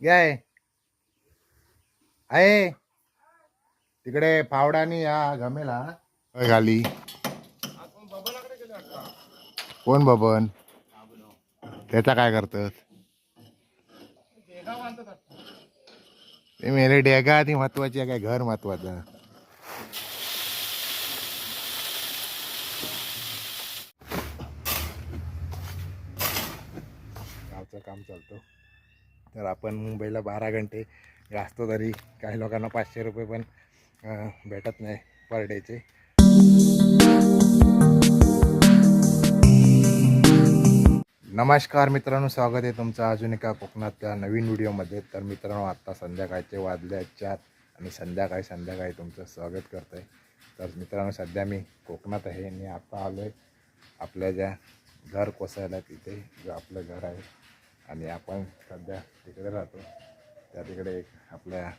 घ्याय आहे. तिकडे फावडानी या घमेला. होय खाली कोण बबन? त्याचा काय करतात ते मेले डेगा ती महत्वाची आहे काय घर महत्वाचं? गावचं काम चालतं. तर आपण मुंबईला बारा घंटे असतो तरी काही लोकांना पाचशे रुपये पण भेटत नाही पर डेचे. नमस्कार मित्रांनो स्वागत आहे तुमचं अजून एका कोकणातल्या नवीन व्हिडिओमध्ये. तर मित्रांनो आत्ता संध्याकाळचे वाजले आहेत चार आणि संध्याकाळी संध्याकाळी तुमचं स्वागत करतो आहे तर मित्रांनो सध्या मी कोकणात आहे आणि आत्ता आलो आहे आपल्या ज्या घर कोसळल्या तिथे जे आपलं घर आहे आणि आपण सध्या तिकडे राहतो. त्या तिकडे एक आपल्या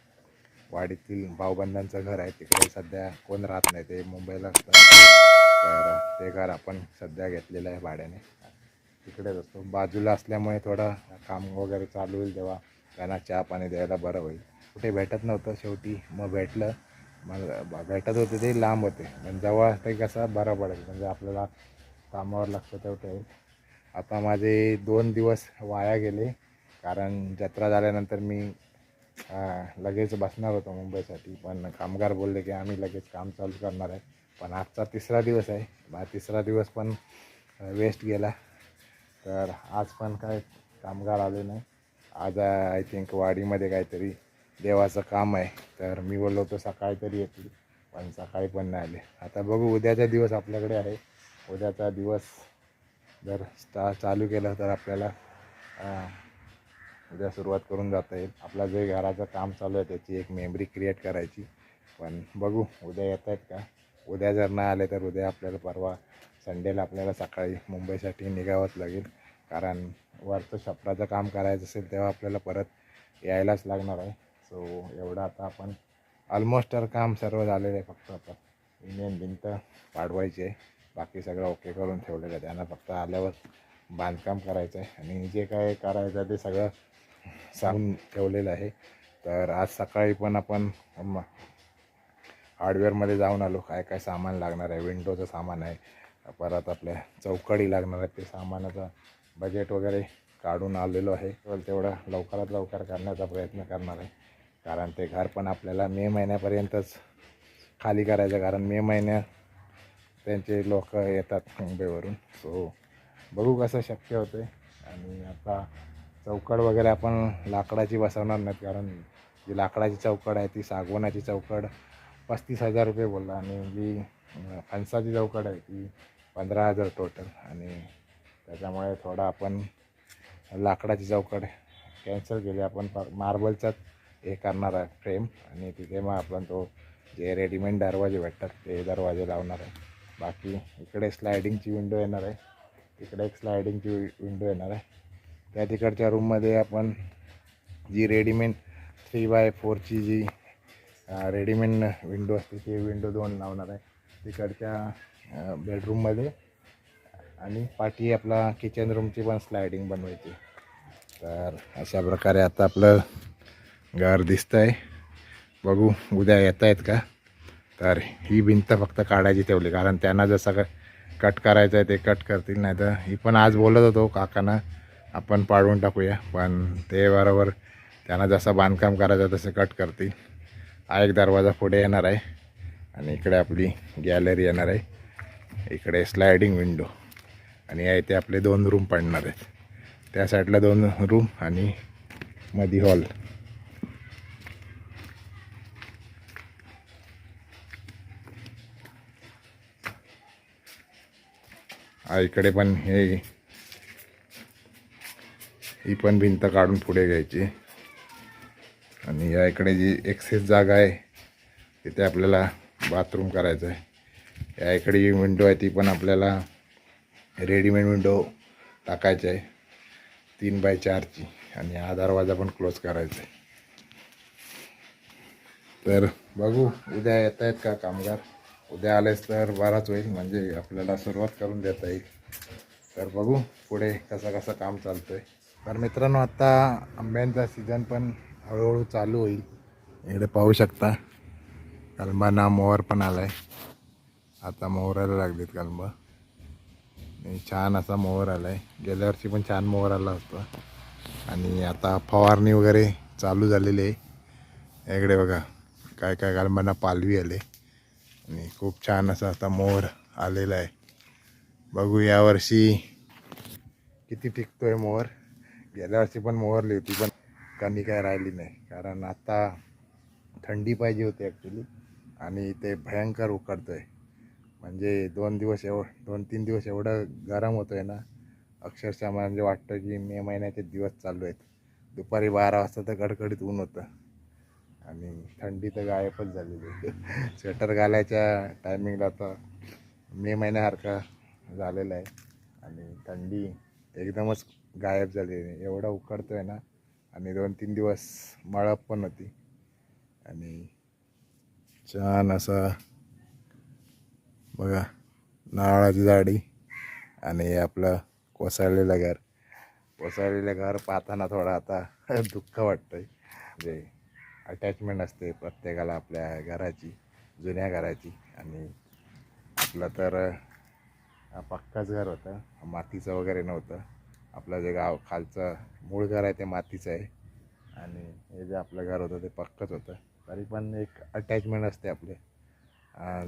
वाडीतील भाऊबंधांचं घर आहे. तिकडे सध्या कोण राहत नाही. ते मुंबईला असतात. तर ते घर आपण सध्या घेतलेलं आहे भाड्याने. तिकडेच असतो. बाजूला असल्यामुळे थोडं काम वगैरे चालू होईल तेव्हा त्यांना चहा पाणी द्यायला बरं होईल. कुठे भेटत नव्हतं शेवटी. मग भेटलं. मग भेटत होते ते लांब होते. पण जवळ ते कसं बरं पडेल म्हणजे आपल्याला कामावर लक्ष ठेवता येईल आता माझे दोन दिवस वाया गेले कारण जत्रा झाल्यानंतर मी लगेच बसणार होतो मुंबईसाठी. पण कामगार बोलले की आम्ही लगेच काम चालू करणार आहे. पण आजचा तिसरा दिवस आहे. हा तिसरा दिवस पण वेस्ट गेला. तर आज पण काय कामगार आले नाही. आज आय थिंक वाडीमध्ये काहीतरी देवाचं काम आहे. तर मी बोललो होतो सकाळी तरी येतील पण सकाळी पण नाही आले. आता बघू उद्याचा दिवस आपल्याकडे आहे. उद्याचा दिवस जर स्टा चालू केलं तर आपल्याला उद्या सुरुवात करून जाता येईल. आपलं जे घराचं काम चालू आहे त्याची एक मेमरी क्रिएट करायची. पण बघू उद्या येत आहेत का? उद्या जर नाही आले तर उद्या आपल्याला परवा संडेला आपल्याला सकाळी मुंबईसाठी निघावंच लागेल. कारण वरचं छपराचं काम करायचं असेल तेव्हा आपल्याला परत यायलाच लागणार आहे. सो एवढं आता आपण ऑलमोस्ट तर काम सर्व झालेलं आहे फक्त आता. इंडियन भिंत वाढवायची आहे. बाकी सगळं ओके करून ठेवलेलं आहे. त्यांना फक्त आल्यावर बांधकाम करायचं आहे आणि जे काय करायचं आहे ते सगळं सांगून ठेवलेलं आहे. तर आज सकाळी पण आपण हार्डवेअरमध्ये जाऊन आलो. काय काय सामान लागणार आहे? विंडोचं सामान आहे. परत आपल्या चौकडी लागणार आहे. ते सामानाचं बजेट वगैरे काढून आलेलो आहे. तर तेवढं लवकरात लवकर करण्याचा प्रयत्न करणार आहे. कारण ते घर पण आपल्याला मे महिन्यापर्यंतच खाली करायचं कारण मे महिन्यात त्यांचे लोक येतात मुंबईवरून सो बघू कसं शक्य होते आणि आता चौकड वगैरे आपण लाकडाची बसवणार नाहीत कारण जी लाकडाची चौकड आहे ती सागवनाची चौकड पस्तीस हजार रुपये बोलला. आणि जी फणसाची चौकड आहे ती पंधरा हजार टोटल आणि त्याच्यामुळे थोडा आपण लाकडाची चौकड कॅन्सल केली. आपण मार्बलचाच हे करणार आहे फ्रेम आणि तिथे मग आपण तो जे रेडीमेड दरवाजे भेटतात ते दरवाजे लावणार आहे. बाकी इकडे स्लायडिंगची विंडो येणार आहे. तिकडे एक स्लायडिंगची विंडो येणार आहे. त्या तिकडच्या रूममध्ये आपण जी रेडीमेड थ्री बाय फोरची जी रेडीमेड विंडो असते ती विंडो दोन लावणार आहे. तिकडच्या बेडरूममध्ये आणि पाठी आपला किचन रूमची पण स्लायडिंग बनवायची. तर अशा प्रकारे आता आपलं घर दिसतं आहे बघू उद्या येत आहेत का? तर ही भिंत फक्त काढायची ठेवली कारण त्यांना जसं कट करायचं आहे ते कट करतील नाही तर ही पण आज बोलत होतो काकांना आपण पाडून टाकूया पण ते बरोबर त्यांना जसं बांधकाम करायचं तसं कट करतील. हा एक दरवाजा पुढे येणार आहे आणि इकडे आपली गॅलरी येणार आहे. इकडे स्लायडिंग विंडो आणि या इथे आपले दोन रूम पडणार आहेत. त्या साईडला दोन रूम आणि मधी हॉल इकडे पण हे ही पण भिंत काढून पुढे घ्यायची. आणि या इकडे जी एक्सेस जागा आहे तिथे आपल्याला बाथरूम करायचं आहे. या इकडे जी विंडो आहे ती पण आपल्याला रेडीमेड विंडो टाकायची आहे. तीन बाय चारची आणि हा दरवाजा पण क्लोज करायचा आहे. तर बघू उद्या येत आहेत का कामगार? उद्या आलेच तर बराच होईल म्हणजे आपल्याला सुरुवात करून देता येईल. तर बघू पुढे कसं कसं काम चालतं आहे तर मित्रांनो आत्ता आंब्यांचा सीझन पण हळूहळू चालू होईल. इकडे पाहू शकता कलमाना मोहर पण आला आहे आता मोहराला लागलेत कलम आणि छान असा मोहर आहे गेल्या वर्षी पण छान मोहर आला होता. आणि आता फवारणी वगैरे चालू झालेली आहे. इकडे बघा काय काय कलमांना पालवी आले. आणि खूप छान असा आता मोर आलेला आहे. बघू यावर्षी किती टिकतोय मोहर गेल्या वर्षी पण मोहरली होती पण कमी काय राहिली नाही. कारण आता थंडी पाहिजे होती ॲक्च्युली आणि ते भयंकर उकडतोय. म्हणजे दोन दिवस एव दोन तीन दिवस एवढं गरम होतं आहे ना अक्षरशः म्हणजे वाटतं की मे महिन्याचे दिवस चालू आहेत. दुपारी बारा वाजता तर कडकडीत ऊन होतं. आणि थंडी तर गायबच झालेली स्वेटर घालायच्या टायमिंगला तर मे महिन्यासारखा झालेला आहे. आणि थंडी एकदमच गायब झालेली एवढा उकडतो आहे ना आणि दोन तीन दिवस मळप पण होती. आणि छान असा बघा नारळाची झाडी आणि आपलं कोसळलेलं घर. कोसळलेलं घर पाहताना थोडं आता दुःख वाटतं आहे म्हणजे अटॅचमेंट असते प्रत्येकाला आपल्या घराची जुन्या घराची. आणि आपलं तर पक्काच घर होतं. मातीचं वगैरे नव्हतं. आपलं जे गाव खालचं मूळ घर आहे ते मातीचं आहे. आणि हे जे आपलं घर होतं ते पक्कंच होतं. तरी पण एक अटॅचमेंट असते आपले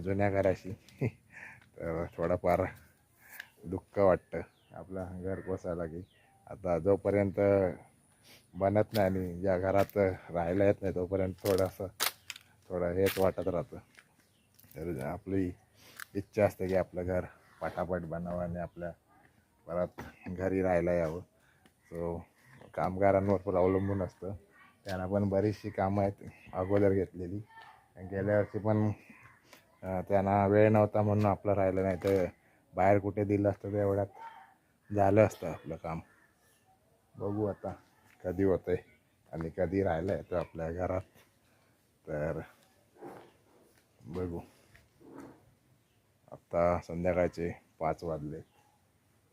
जुन्या घराशी. तर थोडंफार दुःख वाटतं आपलं घर कोसायला की. आता जोपर्यंत बनत नाही आणि ज्या घरात राहायला येत नाही तोपर्यंत थोडंसं थोडं हेच वाटत राहतं. तर आपली इच्छा असते की आपलं घर पटापट बनावं आणि आपल्या परत घरी राहायला यावं. सो कामगारांवर पण अवलंबून असतं. त्यांना पण बरीचशी कामं आहेत अगोदर घेतलेली. गेल्या वर्षी पण त्यांना वेळ नव्हता म्हणून आपलं राहिलं नाही. तर बाहेर कुठे दिलं असतं तर एवढ्यात झालं असतं आपलं काम. बघू आता. कधी होतं आहे आणि कधी राहायला येतं आपल्या घरात. तर बघू. आत्ता संध्याकाळचे पाच वाजले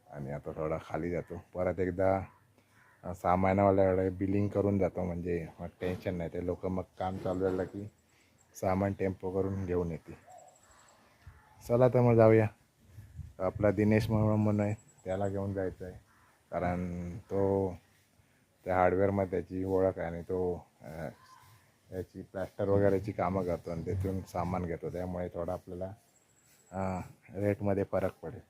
आणि आता थोडा खाली जातो. परत एकदा सामानावाल्याकडे बिलिंग करून जातो म्हणजे मग टेन्शन नाही. ते लोक मग काम चालू झालं की सामान टेम्पो करून घेऊन येते चला तर मग जाऊया. आपला दिनेश म्हणून म्हणून आहे त्याला घेऊन जायचं आहे कारण तो त्या हार्डवेअरमध्ये त्याची ओळख आहे आणि तो याची प्लॅस्टर वगैरेची कामं करतो आणि तिथून सामान घेतो. त्यामुळे थोडा आपल्याला रेटमध्ये फरक पडेल.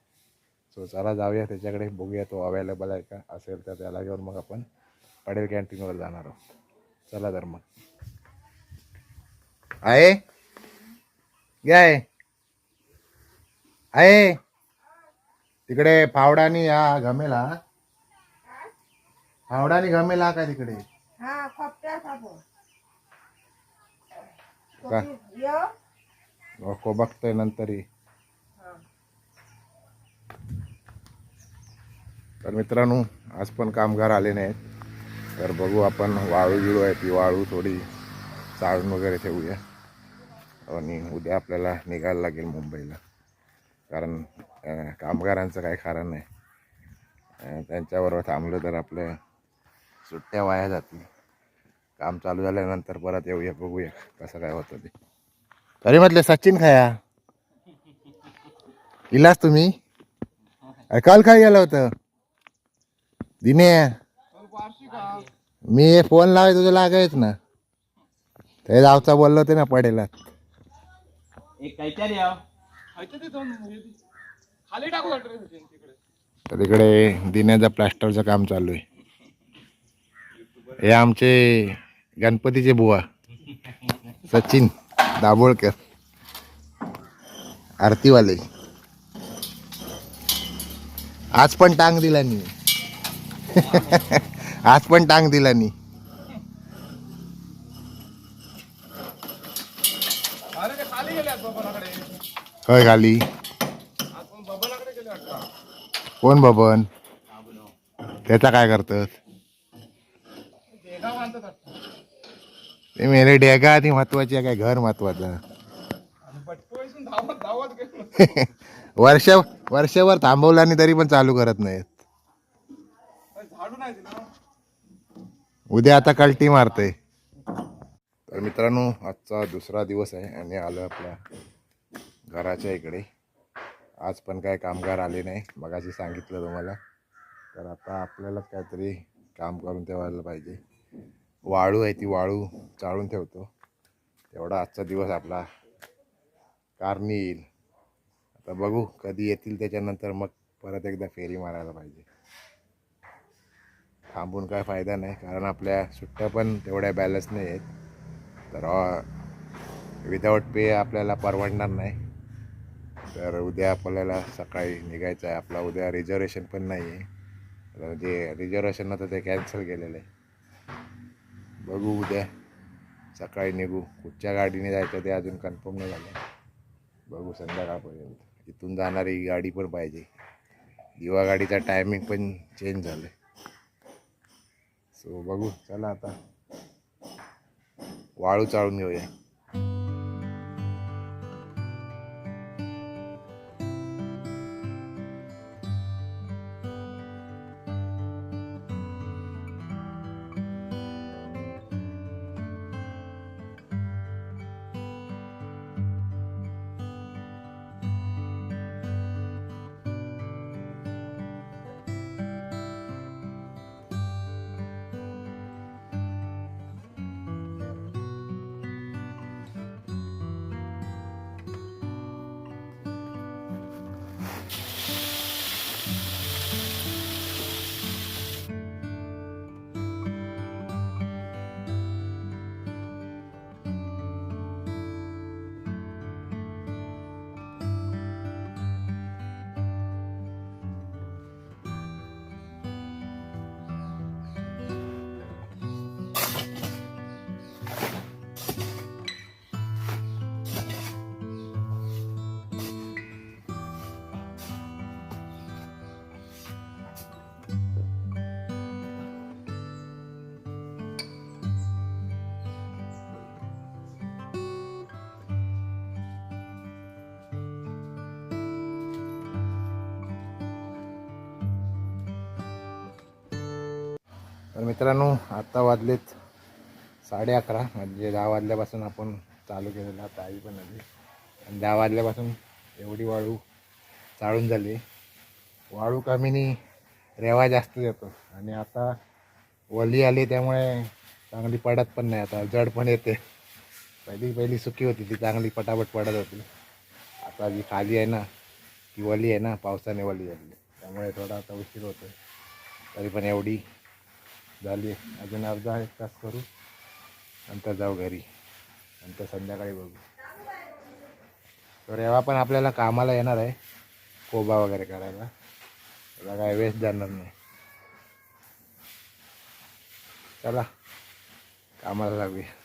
सो चला जाऊया त्याच्याकडे बघूया तो अवेलेबल आहे का? असेल तर त्याला घेऊन मग आपण पडेल कॅन्टीनवर जाणार आहोत. चला तर मग. आहे? घ्या आहे. आहे? तिकडे फावडानी या घमेला. फावडानी घमेला का तिकडे. हा खोपट्या साबण का? यो बघतोय नंतरही तर मित्रांनो आज पण कामगार आले नाहीत. तर बघू आपण वाळू गिळू आहे ती वाळू थोडी चाळून वगैरे ठेवूया. आणि उद्या आपल्याला निघायला लागेल मुंबईला. कारण अं, कामगारांचं काही कारण नाही. अं, त्यांच्याबरोबर थांबलं तर आपल्या सुट्ट्या वाया जातील काम चालू झाल्यानंतर परत येऊया बघूया कसं काय होतं ते. तरी म्हटले सचिन खाया. इलास तुम्ही? अरे काल काय गेलं होतं? दिने? मी फोन लावाय तुझं लागायच ना. ते जावचा बोललो होते ना पडेला तर इकडे दिन्याचं प्लास्टरचं काम चालू आहे. हे आमचे गणपतीचे बुवा. सचिन दाभोळकर. आरतीवाले. आज पण टांग दिला नी. आज पण टांग दिला नी. होय खाली. कोण बबन? त्याचा काय करतात ते मेरे डेगा ती महत्वाची आहे काय घर महत्वाचं वर्ष वर्षभर थांबवलं आणि तरी पण चालू करत नाहीत. उद्या आता कल्टी मारते. तर मित्रांनो आजचा दुसरा दिवस आहे आणि आलो आपल्या घराच्या इकडे. आज पण काय कामगार आले नाही मगाशी सांगितलं तुम्हाला. तर आता आपल्याला काहीतरी काम करून ठेवायला पाहिजे. वाळू आहे ती वाळू चाळून ठेवतो. तेवढा आजचा दिवस आपला कारणी येईल. आता बघू कधी येतील त्याच्यानंतर मग परत एकदा फेरी मारायला पाहिजे. थांबून काय फायदा नाही कारण आपल्या सुट्ट्या पण तेवढ्या बॅलन्स नाही आहेत. तर विदाऊट पे आपल्याला परवडणार नाही. तर उद्या आपल्याला सकाळी निघायचं आहे. आपला उद्या रिझर्वेशन पण नाही आहे जे रिझर्वेशन होतं ते कॅन्सल केलेलं आहे. बघू उद्या. सकाळी निघू. कुठच्या गाडीने जायचं ते अजून कन्फर्म नाही झालं. बघू संध्याकाळपर्यंत. इथून जाणारी गाडी पण पाहिजे. दिवा गाडीचा टायमिंग पण चेंज झालं. सो बघू. चला आता. वाळू चाळून घेऊया. तर मित्रांनो आत्ता वाजलेत साडे अकरा म्हणजे दहा वाजल्यापासून आपण चालू केलेलं आता आई पण आली. आणि दहा वाजल्यापासून एवढी वाळू चाळून झाली. वाळू कमीनी रेवा जास्त येतो आणि आता वली आली त्यामुळे चांगली पडत पण नाही. आता जड पण येते. पहिली पहिली सुकी होती ती चांगली पटापट पडत होती. आता जी खाली आहे ना ती वली आहे ना पावसाने वली झाली त्यामुळे थोडा आता उशीर होतो तरी पण एवढी झाली. अजून अर्धा एक तास करू. नंतर जाऊ घरी. नंतर संध्याकाळी बघू. तर एव्हा पण आपल्याला कामाला येणार आहे. कोबा वगैरे करायला. त्याला काय वेस्ट जाणार नाही. चला. कामाला लागूया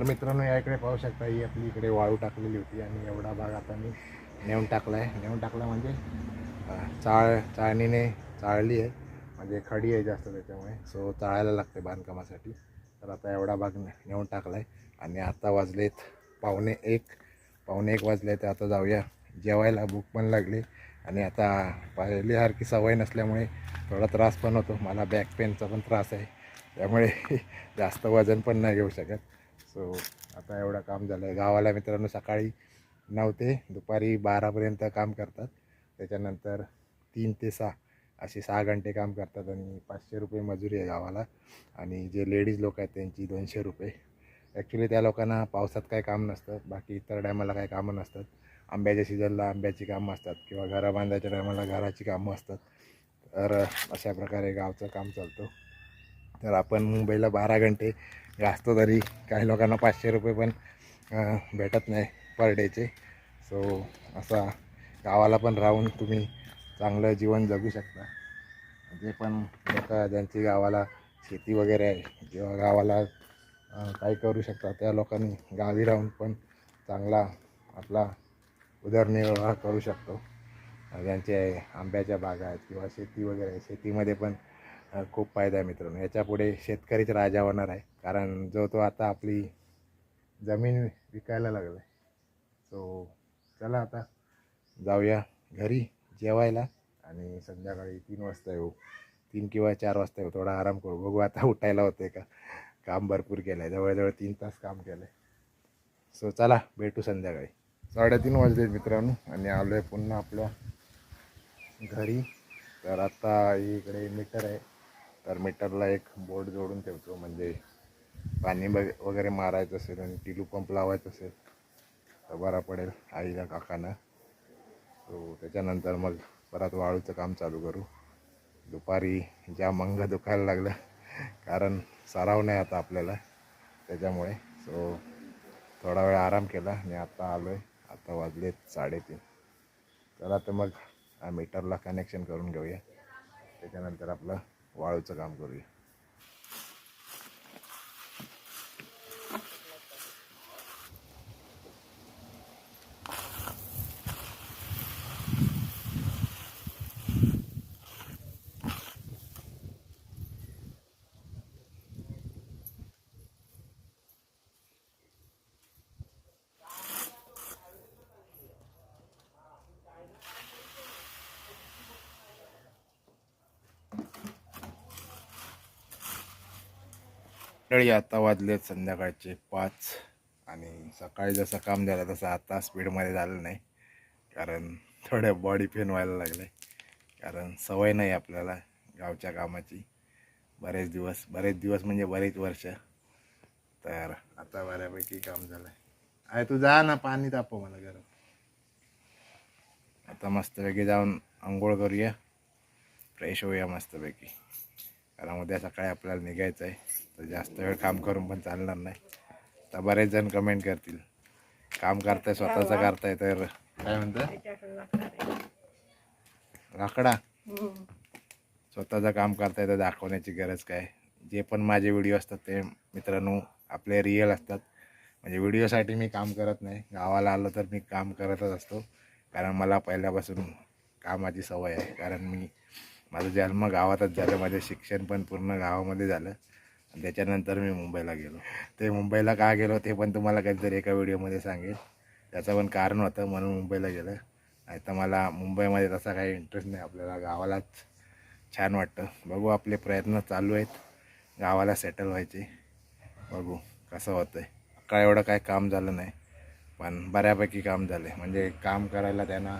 तर मित्रांनो या इकडे पाहू शकता ही आपली इकडे वाळू टाकलेली होती आणि एवढा भाग आता मी नेऊन टाकला आहे नेऊन टाकला म्हणजे चाळ चाळणीने चाळली आहे. म्हणजे खडी आहे जास्त त्याच्यामुळे. सो चाळायला लागते बांधकामासाठी. तर आता एवढा भाग नेऊन टाकला आहे आणि आता वाजलेत पावणे एक. पावणे एक वाजले तर आता जाऊया. जेवायला भूक पण लागली. आणि आता पहिल्यासारखी सवय नसल्यामुळे थोडा त्रास पण होतो. मला बॅक पेनचा पण त्रास आहे. त्यामुळे जास्त वजन पण नाही घेऊ शकत. सो आता एवढं काम झालं आहे गावाला मित्रांनो सकाळी नऊ ते दुपारी बारापर्यंत काम करतात. त्याच्यानंतर तीन ते सहा असे सहा घंटे काम करतात आणि पाचशे रुपये मजुरी आहे गावाला. आणि जे लेडीज लोक आहेत त्यांची दोनशे रुपये. ॲक्च्युली त्या लोकांना पावसात काही काम नसतं. बाकी इतर टायमाला काही कामं नसतात. आंब्याच्या सीझनला आंब्याची कामं असतात किंवा घरं बांधायच्या टायमाला घराची कामं असतात. तर अशा प्रकारे गावचं काम चालतं. तर आपण मुंबईला बारा घंटे जास्त तरी काही लोकांना पाचशे रुपये पण भेटत नाही पर डेचे सो असा गावाला पण राहून तुम्ही चांगलं जीवन जगू शकता. जे पण लोक ज्यांची गावाला शेती वगैरे आहे किंवा गावाला काय काही करू शकता त्या लोकांनी गावी राहून पण चांगला आपला उदरनिर्वाह करू शकतो. ज्यांचे आंब्याच्या बागा आहेत किंवा शेती वगैरे आहे शेतीमध्ये पण खूप फायदा आहे मित्रांनो. याच्यापुढे शेतकरीच राजा होणार आहे. कारण जो तो आता आपली जमीन विकायला लागला आहे सो चला आता जाऊया घरी जेवायला आणि संध्याकाळी तीन वाजता येऊ. तीन किंवा चार वाजता येऊ. थोडा आराम करू. बघू आता उठायला होते का? काम भरपूर केलं आहे जवळजवळ तीन तास काम केलं आहे सो चला भेटू संध्याकाळी. साडेतीन वाजले मित्रांनो आणि आलो आहे पुन्हा आपल्या घरी. तर आता इकडे मीटर आहे. तर मीटरला एक बोर्ड जोडून ठेवतो म्हणजे पाणी वगैरे मारायचं असेल आणि टिलू पंप लावायचं असेल तर बरा पडेल आईला काकांना. तो त्याच्यानंतर मग परत वाळूचं काम चालू करू. दुपारी ज्या मंग दुखायला लागलं कारण सराव नाही आता आपल्याला त्याच्यामुळे. सो थोडा वेळ आराम केला आणि आता आलो आहे आता वाजले साडेतीन. चला तर मग मीटरला कनेक्शन करून घेऊया. त्याच्यानंतर आपलं वाळूचं काम करूया. मंडळी आता वाजले संध्याकाळचे पाच आणि सकाळी जसं काम झालं तसं आता स्पीडमध्ये झालं नाही. कारण थोडं बॉडी पेन व्हायला लागलं आहे कारण सवय नाही आपल्याला गावच्या कामाची. बरेच दिवस बरेच दिवस म्हणजे बरेच वर्ष. तर आता बऱ्यापैकी काम झालं आहे आहे तू जा ना पाणी तापव मला गरम. आता मस्तपैकी जाऊन आंघोळ करूया. फ्रेश होऊया मस्तपैकी. कारण उद्या सकाळी आपल्याला निघायचं आहे तर जास्त वेळ काम करून पण चालणार नाही. तर बरेच जण कमेंट करतील. काम करताय स्वतःचं करताय तर. काय म्हणतं? लाकडा स्वतःचं काम करताय तर दाखवण्याची गरज काय? जे पण माझे व्हिडिओ असतात ते मित्रांनो आपले रिअल असतात. म्हणजे व्हिडिओसाठी मी काम करत नाही. गावाला आलो तर मी काम करतच असतो. कारण मला पहिल्यापासून कामाची सवय आहे. कारण मी माझं जन्म गावातच झालं. माझं शिक्षण पण पूर्ण गावामध्ये झालं. आणि त्याच्यानंतर मी मुंबईला गेलो. ते मुंबईला का गेलो ते पण तुम्हाला कधीतरी एका व्हिडिओमध्ये सांगेल. त्याचं पण कारण होतं म्हणून मुंबईला गेलं. नाही तर मला मुंबईमध्ये तसा काही इंटरेस्ट नाही. आपल्याला गावालाच छान वाटतं. बघू आपले प्रयत्न चालू आहेत. गावाला सेटल व्हायचे. बघू कसं होतं आहे काय एवढं काय काम झालं नाही. पण बऱ्यापैकी काम झालं आहे म्हणजे काम करायला त्यांना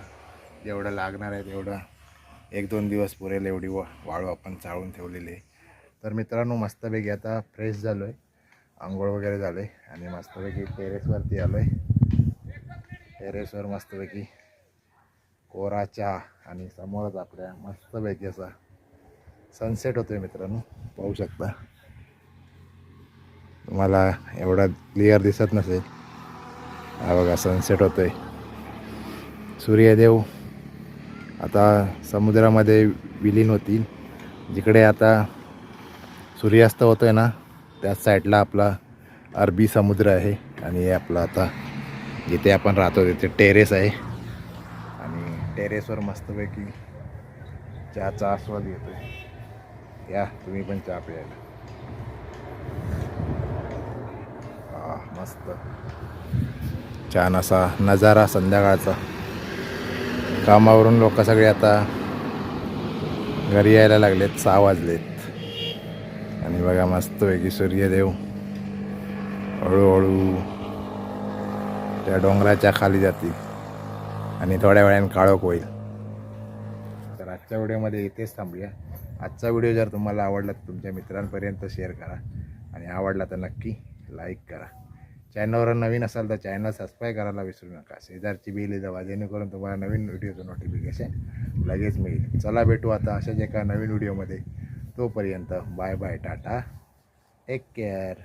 जेवढं लागणार आहे तेवढं एक दोन दिवस पुरेल एवढी वा वाळू आपण चाळून ठेवलेली आहे. तर मित्रांनो मस्तपैकी आता फ्रेश झालो आहे आंघोळ वगैरे झालं आहे आणि मस्तपैकी टेरेसवरती आलो आहे टेरेसवर मस्तपैकी कोरा चहा आणि समोरच आपल्या मस्तपैकी असा सनसेट होतो आहे मित्रांनो पाहू शकता. तुम्हाला एवढा क्लिअर दिसत नसेल. हा बघा सनसेट होतो आहे सूर्यदेव आता समुद्रामध्ये विलीन होतील. जिकडे आता सूर्यास्त होतो आहे ना त्याच साईडला आपला अरबी समुद्र आहे आणि आपला आपलं आता जिथे आपण राहतो तिथे टेरेस आहे. आणि टेरेसवर मस्तपैकी चहाचा आस्वाद घेतोय. या तुम्ही पण चहा प्यायला. हा मस्त. छान असा नजारा संध्याकाळचा. कामावरून लोक सगळे आता घरी यायला लागलेत सहा वाजलेत. आणि बघा मस्तपैकी सूर्यदेव हळूहळू त्या डोंगराच्या खाली जातील आणि थोड्या वेळाने काळोख होईल. तर आजच्या व्हिडिओमध्ये इथेच थांबूया. आजचा व्हिडिओ जर तुम्हाला आवडला तर तुमच्या मित्रांपर्यंत शेअर करा आणि आवडला तर नक्की लाईक करा. चॅनलवर नवीन असाल तर चॅनल सबस्क्राईब करायला विसरू नका. शेजारची बिल दवा जेणेकरून तुम्हाला नवीन व्हिडिओचं नोटिफिकेशन लगेच मिळेल. चला भेटू आता अशाच एका नवीन व्हिडिओमध्ये. तोपर्यंत bye bye tata. Take care